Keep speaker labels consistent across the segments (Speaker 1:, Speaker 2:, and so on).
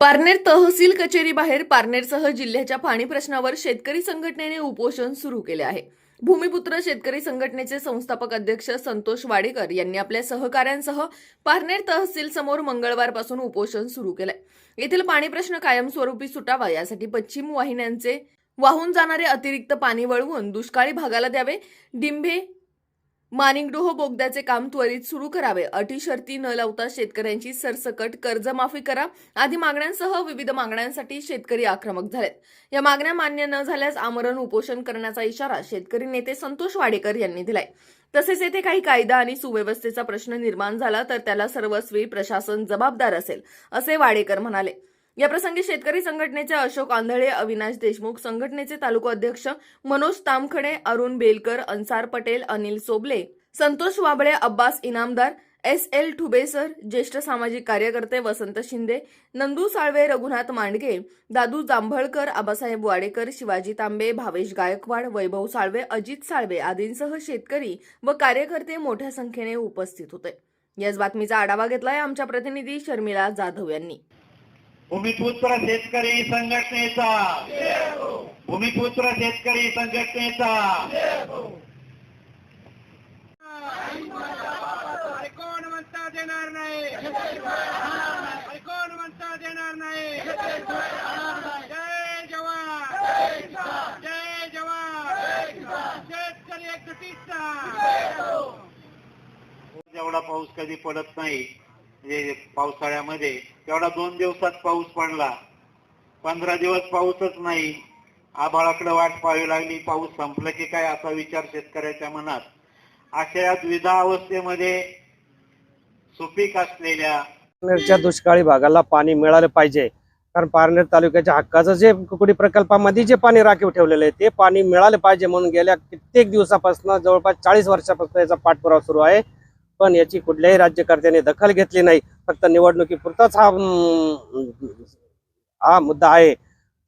Speaker 1: पारनेर तहसील कचेरी बाहेर पारनेरसह जिल्ह्याच्या पाणी प्रश्नावर शेतकरी संघटनेने उपोषण सुरू केले आहे. भूमिपुत्र शेतकरी संघटनेचे संस्थापक अध्यक्ष संतोष वाडेकर यांनी आपल्या सहकाऱ्यांसह पारनेर तहसील समोर मंगळवारपासून उपोषण सुरू केलंय. येथील पाणी प्रश्न कायमस्वरूपी सुटावा यासाठी पश्चिम वाहिन्यांचे वाहून जाणारे अतिरिक्त पाणी वळवून दुष्काळी भागाला द्यावे डिंभे मानिंगडोह बोगद्याचे काम त्वरित सुरू करावे. अटी शर्ती न लावता शेतकऱ्यांची सरसकट कर्जमाफी करा. आदी मागण्यांसह विविध मागण्यांसाठी शेतकरी आक्रमक झालेत. या मागण्या मान्य न झाल्यास आमरण उपोषण करण्याचा इशारा शेतकरी नेते संतोष वाडेकर यांनी दिलाय. तसेच येथे काही कायदा आणि सुव्यवस्थेचा प्रश्न निर्माण झाला तर त्याला सर्वस्वी प्रशासन जबाबदार असेल असे वाडेकर म्हणाले. याप्रसंगी शेतकरी संघटनेचे अशोक आंधळे अविनाश देशमुख संघटनेचे तालुका अध्यक्ष मनोज तामखडे अरुण बेलकर अन्सार पटेल अनिल सोबले संतोष वाबळे अब्बास इनामदार एस एल ठुबेसर ज्येष्ठ सामाजिक कार्यकर्ते वसंत शिंदे नंदू साळवे रघुनाथ मांडगे दादू जांभळकर आबासाहेब वाडेकर शिवाजी तांबे भावेश गायकवाड वैभव साळवे अजित साळवे आदींसह शेतकरी व कार्यकर्ते मोठ्या संख्येने उपस्थित होते. याच बातमीचा आढावा घेतलाय आमच्या प्रतिनिधी शर्मिला जाधव यांनी.
Speaker 2: भूमिपुत्र शेतकरी संघटनेचा. भूमिपुत्र शेतकरी संघटनेचा.
Speaker 3: कोण म्हणता देणार नाही? कोण म्हणता देणार नाही? जय जवान. जय जवान. शेतकरी एकजुटीचा
Speaker 2: जेवढा पाऊस कधी पडत नाही म्हणजे पावसाळ्यामध्ये तेवढा दोन दिवसात पाऊस पडला. पंधरा दिवस पाऊसच नाही. आभाळाकडे वाट पाहावी लागली. पाऊस संपलं की काय असा विचार शेतकऱ्याच्या मनात. अशा या द्विधा अवस्थेमध्ये सुपीक असलेल्या
Speaker 4: पारनेरच्या दुष्काळी भागाला पाणी मिळालं पाहिजे. कारण पारनेर तालुक्याच्या हक्काचं जे कुकडी प्रकल्पामध्ये जे पाणी राखीव ठेवलेलं आहे ते पाणी मिळालं पाहिजे म्हणून गेल्या कित्येक दिवसापासून जवळपास चाळीस वर्षापासून याचा पाठपुरावा सुरू आहे. पण याची कुठल्याही राज्यकर्त्याने दखल घेतली नाही. फक्त निवडणुकीपुरताच हा हा मुद्दा आहे.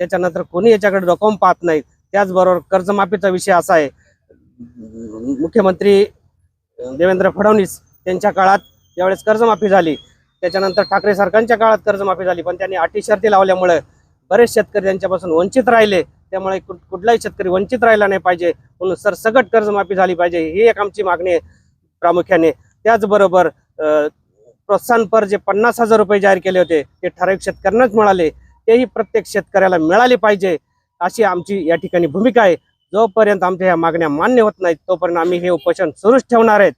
Speaker 4: त्याच्यानंतर कोणी याच्याकडे डोकावून पाहत नाही. त्याचबरोबर कर्जमाफीचा विषय असा आहे. मुख्यमंत्री देवेंद्र फडणवीस त्यांच्या काळात यावेळेस कर्जमाफी झाली. त्याच्यानंतर ठाकरे सरकारच्या काळात कर्जमाफी झाली. पण त्यांनी अटी शर्ती लावल्यामुळे बरेच शेतकरी त्यांच्यापासून वंचित राहिले. त्यामुळे कुठलाही शेतकरी वंचित राहिला नाही पाहिजे. म्हणून सरसकट कर्जमाफी झाली पाहिजे. ही एक आमची मागणी आहे प्रामुख्याने. त्याचबरोबर अं, प्रोत्साहनपर जे पन्नास हजार रुपये जाहीर केले होते ते ठराविक शेतकऱ्यांनाच मिळाले. तेही प्रत्येक शेतकऱ्याला मिळाले पाहिजे अशी आमची या ठिकाणी भूमिका आहे. जोपर्यंत आमच्या ह्या मागण्या मान्य होत नाहीत तोपर्यंत आम्ही हे उपोषण सुरूच ठेवणार आहेत.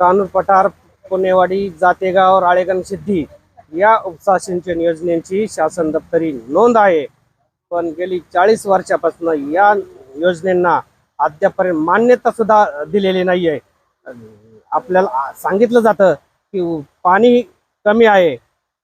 Speaker 4: कानूर पठार पुणेवाडी जातेगाव राळेगण सिद्धी या उपसा सिंचन योजनेची शासन दप्तरी नोंद आहे. पण गेली चाळीस वर्षापासून या योजनेना अद्यापर्यंत मान्यता सुद्धा दिलेली नाही आहे आपल्याला सांगितलं जातं की पाणी कमी आहे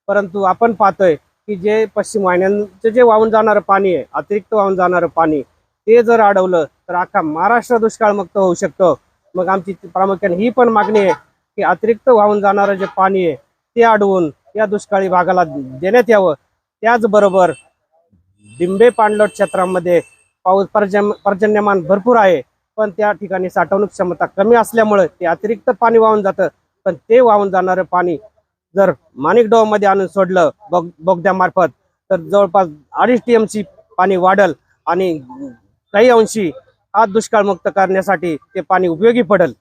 Speaker 4: परंतु आपण पाहतोय की जे पश्चिम वाहिन्यांचं जे वाहून जाणारं पाणी आहे अतिरिक्त वाहून जाणारं पाणी ते जर अडवलं तर अख्खा महाराष्ट्र दुष्काळमुक्त होऊ शकतो. मग आमची प्रामुख्याने ही पण मागणी आहे की अतिरिक्त वाहून जाणारं जे पाणी आहे ते अडवून या दुष्काळी भागाला देण्यात यावं. त्याचबरोबर डिंबे पाणलोट क्षेत्रामध्ये पाऊस पर्जन पर्जन्यमान भरपूर आहे. पण त्या ठिकाणी साठवणूक क्षमता कमी असल्यामुळे ते अतिरिक्त पाणी वाहून जातं. पण ते वाहून जाणारं पाणी जर माणिकडोमध्ये आणून सोडलं बोग बोगद्यामार्फत तर जवळपास अडीच टी एम पाणी वाढल आणि काही अंशी हा दुष्काळमुक्त करण्यासाठी ते पाणी उपयोगी पडेल.